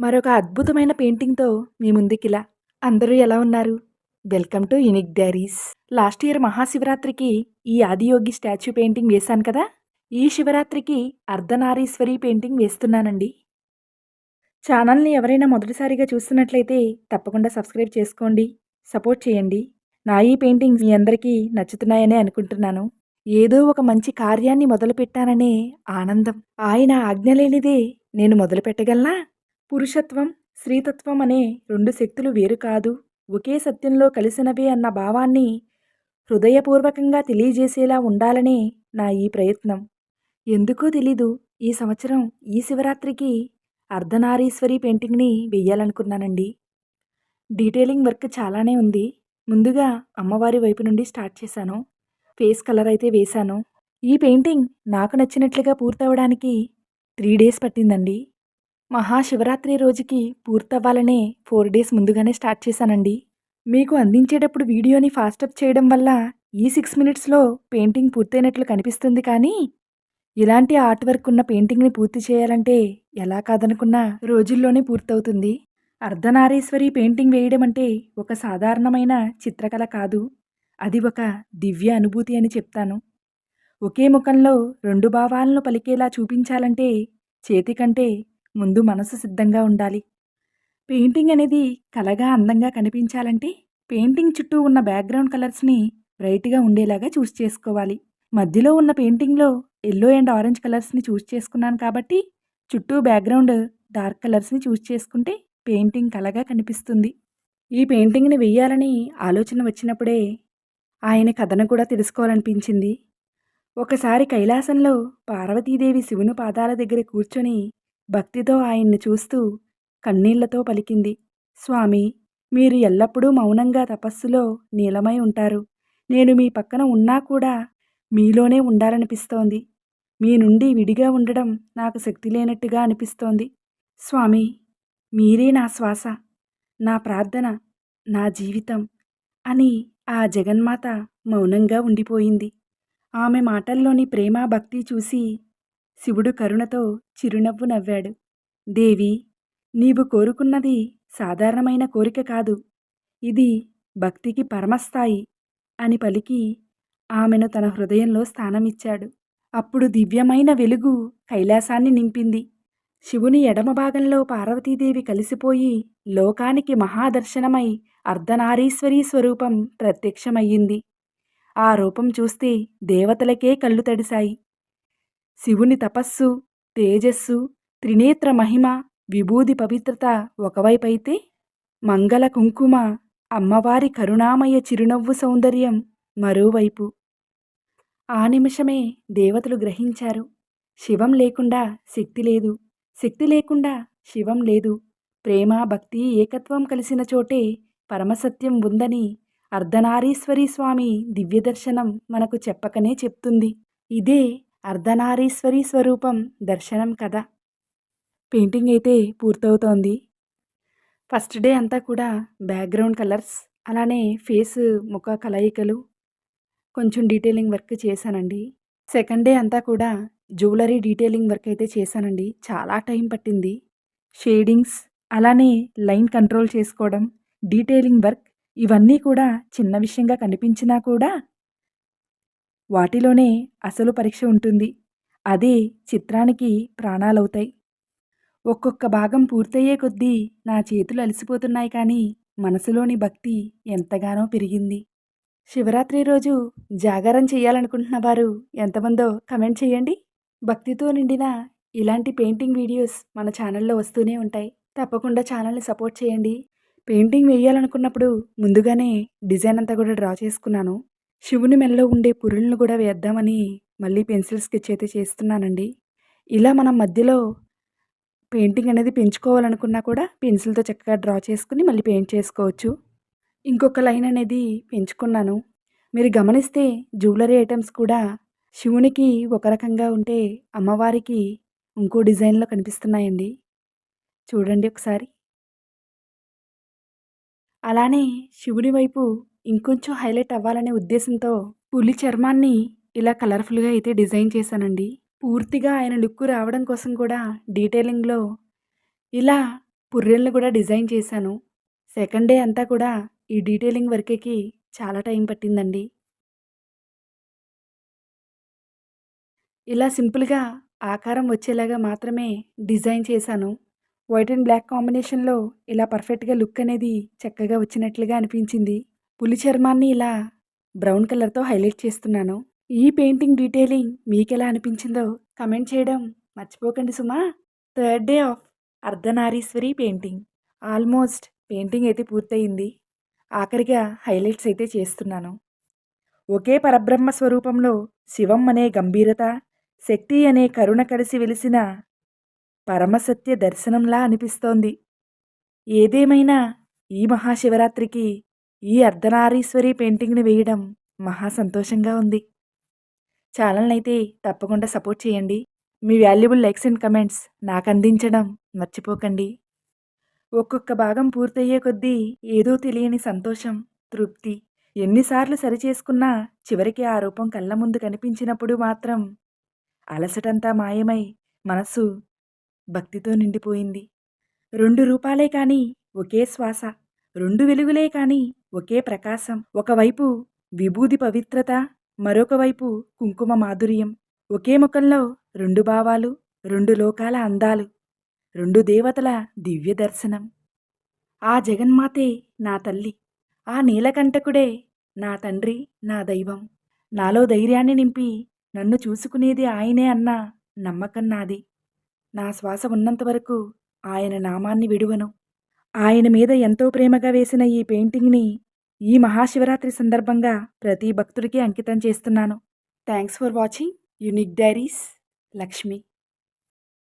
మరొక అద్భుతమైన పెయింటింగ్తో మీ ముందుకిలా అందరూ ఎలా ఉన్నారు? Welcome to unique diaries. Last year మహాశివరాత్రికి ఈ ఆదియోగి స్టాచ్యూ పెయింటింగ్ వేశాను కదా? ఈ శివరాత్రికి అర్ధనారీశ్వరి పెయింటింగ్ వేస్తున్నానండి. ఛానల్ని ఎవరైనా మొదటిసారిగా చూస్తున్నట్లయితే తప్పకుండా సబ్స్క్రైబ్ చేసుకోండి సపోర్ట్ చేయండి. నా ఈ పెయింటింగ్స్ మీ అందరికీ నచ్చుతున్నాయనే అనుకుంటున్నాను. ఏదో ఒక మంచి కార్యాన్ని మొదలుపెట్టాననే ఆనందం. ఆయన ఆజ్ఞ లేనిదే నేను మొదలుపెట్టగలనా? పురుషత్వం స్త్రీతత్వం అనే రెండు శక్తులు వేరు కాదు. ఒకే సత్యంలో కలిసినవే అన్న భావాన్ని హృదయపూర్వకంగా తెలియజేసేలా ఉండాలనే నా ఈ ప్రయత్నం. ఎందుకో తెలీదు ఈ సంవత్సరం ఈ శివరాత్రికి అర్ధనారీశ్వరి పెయింటింగ్ని వెయ్యాలనుకున్నానండి. డీటెయిలింగ్ వర్క్ చాలానే ఉంది. ముందుగా అమ్మవారి వైపు నుండి స్టార్ట్ చేశాను. ఫేస్ కలర్ అయితే వేశాను. ఈ పెయింటింగ్ నాకు నచ్చినట్లుగా పూర్తవడానికి త్రీ డేస్ పట్టిందండి. మహాశివరాత్రి రోజుకి పూర్తవ్వాలనే ఫోర్ డేస్ ముందుగానే స్టార్ట్ చేశానండి. మీకు అందించేటప్పుడు వీడియోని ఫాస్టప్ చేయడం వల్ల ఈ సిక్స్ మినిట్స్లో పెయింటింగ్ పూర్తయినట్లు కనిపిస్తుంది కానీ ఇలాంటి ఆర్ట్ వర్క్ ఉన్న పెయింటింగ్ని పూర్తి చేయాలంటే ఎలా కాదనుకున్నా రోజుల్లోనే పూర్తవుతుంది. అర్ధనారీశ్వరి పెయింటింగ్ వేయడం అంటే ఒక సాధారణమైన చిత్రకళ కాదు. అది ఒక దివ్య అనుభూతి అని చెప్తాను. ఒకే ముఖంలో రెండు భావాలను పలికేలా చూపించాలంటే చేతి కంటే ముందు మనసు సిద్ధంగా ఉండాలి. పెయింటింగ్ అనేది కలగా అందంగా కనిపించాలంటే పెయింటింగ్ చుట్టూ ఉన్న బ్యాక్గ్రౌండ్ కలర్స్ని బ్రైట్గా ఉండేలాగా చూస్ చేసుకోవాలి. మధ్యలో ఉన్న పెయింటింగ్లో ఎల్లో అండ్ ఆరెంజ్ కలర్స్ని చూస్ చేసుకున్నాను కాబట్టి చుట్టూ బ్యాక్గ్రౌండ్ డార్క్ కలర్స్ని చూస్ చేసుకుంటే పెయింటింగ్ కలగా కనిపిస్తుంది. ఈ పెయింటింగ్ని వెయ్యాలని ఆలోచన వచ్చినప్పుడే ఆయన కథను కూడా తెలుసుకోవాలనిపించింది. ఒకసారి కైలాసంలో పార్వతీదేవి శివుని పాదాల దగ్గర కూర్చొని భక్తితో ఆయన్ని చూస్తూ కన్నీళ్ళతో పలికింది స్వామి మీరు ఎల్లప్పుడూ మౌనంగా తపస్సులో నీలమై ఉంటారు. నేను మీ పక్కన ఉన్నా కూడా మీలోనే ఉండాలనిపిస్తోంది. మీ నుండి విడిగా ఉండడం నాకు శక్తి లేనట్టుగా అనిపిస్తోంది. స్వామి మీరే నా శ్వాస నా ప్రార్థన నా జీవితం అని ఆ జగన్మాత మౌనంగా ఉండిపోయింది. ఆమె మాటల్లోని ప్రేమ భక్తి చూసి శివుడు కరుణతో చిరునవ్వు నవ్వాడు. దేవి నీవు కోరుకున్నది సాధారణమైన కోరిక కాదు. ఇది భక్తికి పరమస్థాయి అని పలికి ఆమెను తన హృదయంలో స్థానమిచ్చాడు. అప్పుడు దివ్యమైన వెలుగు కైలాసాన్ని నింపింది. శివుని ఎడమ భాగంలో పార్వతీదేవి కలిసిపోయి లోకానికి మహాదర్శనమై అర్ధనారీశ్వరీ స్వరూపం ప్రత్యక్షమయ్యింది. ఆ రూపం చూస్తే దేవతలకే కళ్ళు తడిశాయి. శివుని తపస్సు తేజస్సు త్రినేత్ర మహిమ విభూది పవిత్రత ఒకవైపైతే మంగళ కుంకుమ అమ్మవారి కరుణామయ చిరునవ్వు సౌందర్యం మరోవైపు. ఆ నిమిషమే దేవతలు గ్రహించారు. శివం లేకుండా శక్తి లేదు. శక్తి లేకుండా శివం లేదు. ప్రేమ భక్తి ఏకత్వం కలిసిన చోటే పరమసత్యం ఉందని అర్ధనారీశ్వరి స్వామి దివ్యదర్శనం మనకు చెప్పకనే చెప్తుంది. ఇదే అర్ధనారీశ్వరి స్వరూపం దర్శనం కదా పెయింటింగ్ అయితే పూర్తవుతోంది. ఫస్ట్ డే అంతా కూడా బ్యాక్గ్రౌండ్ కలర్స్ అలానే ఫేస్ ముఖ కలయికలు. కొంచెం డీటెయిలింగ్ వర్క్ చేశానండి. సెకండ్ డే అంతా కూడా జ్యువెలరీ డీటెయిలింగ్ వర్క్ అయితే చేశానండి. చాలా టైం పట్టింది. షేడింగ్స్ అలానే లైన్ కంట్రోల్ చేసుకోవడం డీటెయిలింగ్ వర్క్ ఇవన్నీ కూడా చిన్న విషయంగా కనిపించినా కూడా వాటిలోనే అసలు పరీక్ష ఉంటుంది. అదే చిత్రానికి ప్రాణాలవుతాయి. ఒక్కొక్క భాగం పూర్తయ్యే కొద్దీ నా చేతులు అలసిపోతున్నాయి కానీ మనసులోని భక్తి ఎంతగానో పెరిగింది. శివరాత్రి రోజు జాగారం చేయాలనుకుంటున్న వారు ఎంతమందో కమెంట్ చేయండి. భక్తితో నిండిన ఇలాంటి పెయింటింగ్ వీడియోస్ మన ఛానల్లో వస్తూనే ఉంటాయి. తప్పకుండా ఛానల్ని సపోర్ట్ చేయండి. పెయింటింగ్ వేయాలనుకున్నప్పుడు ముందుగానే డిజైన్ అంతా కూడా డ్రా చేసుకున్నాను. శివుని మెల్లో ఉండే పురులను కూడా వేద్దామని మళ్ళీ పెన్సిల్ స్కెచ్ అయితే చేస్తున్నానండి. ఇలా మనం మధ్యలో పెయింటింగ్ అనేది పెంచుకోవాలనుకున్నా కూడా పెన్సిల్తో చక్కగా డ్రా చేసుకుని మళ్ళీ పెయింట్ చేసుకోవచ్చు. ఇంకొక లైన్ అనేది పెంచుకున్నాను. మీరు గమనిస్తే జ్యువెలరీ ఐటమ్స్ కూడా శివునికి ఒక రకంగా ఉంటే అమ్మవారికి ఇంకో డిజైన్లో కనిపిస్తున్నాయండి. చూడండి ఒకసారి. అలానే శివుని వైపు ఇంకొంచెం హైలైట్ అవ్వాలనే ఉద్దేశంతో పులి చర్మాన్ని ఇలా కలర్ఫుల్గా అయితే డిజైన్ చేశానండి. పూర్తిగా ఆయన లుక్ రావడం కోసం కూడా డీటెయిలింగ్లో ఇలా పుర్రెల్ని కూడా డిజైన్ చేశాను. సెకండ్ డే అంతా కూడా ఈ డీటెయిలింగ్ వర్క్కి చాలా టైం పట్టిందండి. ఇలా సింపుల్గా ఆకారం వచ్చేలాగా మాత్రమే డిజైన్ చేశాను. వైట్ అండ్ బ్లాక్ కాంబినేషన్లో ఇలా పర్ఫెక్ట్గా లుక్ అనేది చక్కగా వచ్చినట్లుగా అనిపించింది. పులి చర్మాన్ని ఇలా బ్రౌన్ కలర్తో హైలైట్ చేస్తున్నాను. ఈ పెయింటింగ్ డీటెయిలింగ్ మీకెలా అనిపించిందో కమెంట్ చేయడం మర్చిపోకండి సుమా. Third day of Ardhanarishvari painting. Almost painting అయితే పూర్తయింది. ఆఖరిగా హైలైట్స్ అయితే చేస్తున్నాను. ఒకే పరబ్రహ్మ స్వరూపంలో శివం అనే గంభీరత శక్తి అనే కరుణ కలిసి వెలిసిన పరమసత్య దర్శనంలా అనిపిస్తోంది. ఏదేమైనా ఈ మహాశివరాత్రికి ఈ అర్ధనారీశ్వరి పెయింటింగ్ని వేయడం మహా సంతోషంగా ఉంది. ఛానల్ని అయితే తప్పకుండా సపోర్ట్ చేయండి. మీ వాల్యుబుల్ లైక్స్ అండ్ కమెంట్స్ నాకు అందించడం మర్చిపోకండి. ఒక్కొక్క భాగం పూర్తయ్యే కొద్దీ ఏదో తెలియని సంతోషం తృప్తి ఎన్నిసార్లు సరిచేసుకున్నా చివరికి ఆ రూపం కళ్ళ ముందు కనిపించినప్పుడు మాత్రం అలసటంతా మాయమై మనస్సు భక్తితో నిండిపోయింది. రెండు రూపాలే కానీ ఒకే శ్వాస. రెండు వెలుగులే కాని ఒకే ప్రకాశం. ఒకవైపు విభూది పవిత్రత మరొక వైపు కుంకుమ మాధుర్యం. ఒకే ముఖంలో రెండు భావాలు రెండు లోకాల అందాలు రెండు దేవతల దివ్య దర్శనం. ఆ జగన్మాతే నా తల్లి ఆ నీలకంఠకుడే నా తండ్రి నా దైవం. నాలో ధైర్యాన్ని నింపి నన్ను చూసుకునేది ఆయనే అన్న నమ్మకం నాది. నా శ్వాస ఉన్నంత వరకు ఆయన నామాన్ని విడువను. ఆయన మీద ఎంతో ప్రేమగా వేసిన ఈ పెయింటింగ్ని ఈ మహాశివరాత్రి సందర్భంగా ప్రతి భక్తుడికి అంకితం చేస్తున్నాను. Thanks for watching. Unique diaries. Lakshmi.